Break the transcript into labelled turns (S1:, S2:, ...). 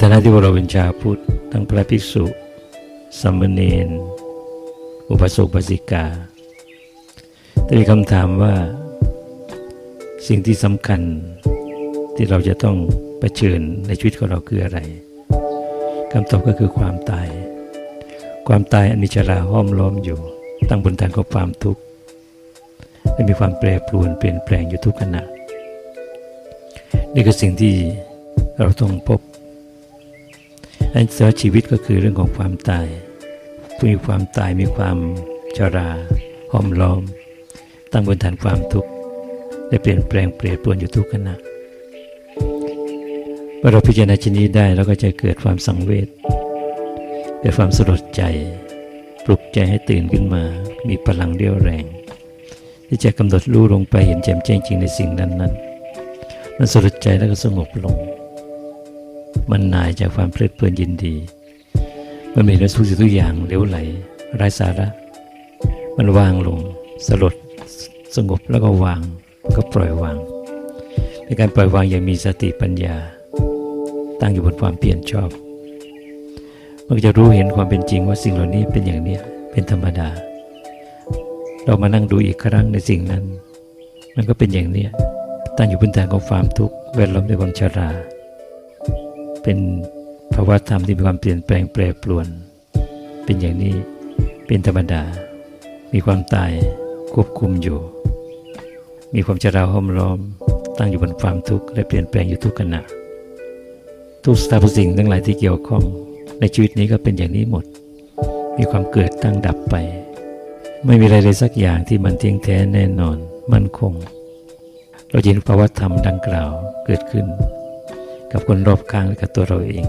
S1: ฐานะที่พวกเราเป็นชาวพุทธทั้งพระภิกษุสามเณรอุปสมบทสิกาแต่มีคำถามว่า สิ่งที่สำคัญที่เราจะต้องเผชิญในชีวิตของเราคืออะไรคำตอบก็คือความตาย ความตายอนมีชราห้อมล้อมอยู่ ตั้งบนฐานของความทุกข์และมีความแปรปรวนเปลี่ยนแปลงอยู่ทุกขณะ นี่คือสิ่งที่เราต้องพบ อันเสียชีวิตก็คือเรื่องของความตายมีความตายมีความชราห้อมล้อม ตั้งบนฐานความทุกข์และเปลี่ยนแปลงเปลี่ยนปวนอยู่ทุกขณะเมื่อเราพิจารณาชนี้ได้เราก็จะเกิดความสังเวชเกิดความสลดใจ ปลุกใจให้ตื่นขึ้นมา มีพลังเรี่ยวแรง ที่จะกำหนดรู้ลงไปเห็นแจ่มแจ้งจริงในสิ่งนั้นๆมันสลดใจแล้วก็สงบลง มันนายจากความเพลิดเพลินยินดี มันมีเรื่องทุกสิ่งทุกอย่างเหลวไหลไร้สาระ มันวางลง สลดสงบแล้วก็วางก็ปล่อยวางเป็นการปล่อยวางอย่างมีสติปัญญา ตั้งอยู่บนความเปลี่ยนชอบ มันจะรู้เห็นความเป็นจริงว่าสิ่งเหล่านี้เป็นอย่างนี้เป็นธรรมดา เรามานั่งดูอีกครั้งในสิ่งนั้น มันก็เป็นอย่างนี้ตั้งอยู่บนฐานของความทุกข์แวดล้อมด้วยความชรา เป็นภาวะธรรมที่มีความเปลี่ยนแปลงแปรปรวน เป็นอย่างนี้เป็นธรรมดา มีความตายควบคุมอยู่ มีความชราห้อมล้อม ตั้งอยู่บนความทุกข์และเปลี่ยนแปลงอยู่ทุกขณะทุกสรรพสิ่งทั้งหลายที่เกี่ยวข้อง ในชีวิตนี้ก็เป็นอย่างนี้หมด มีความเกิดตั้งดับไป ไม่มีอะไรเลยสักอย่างที่มันเที่ยงแท้แน่นอน มั่นคง เราเห็นภาวะธรรมดังกล่าวเกิดขึ้น กับคนรอบข้างและกับตัวเราเอง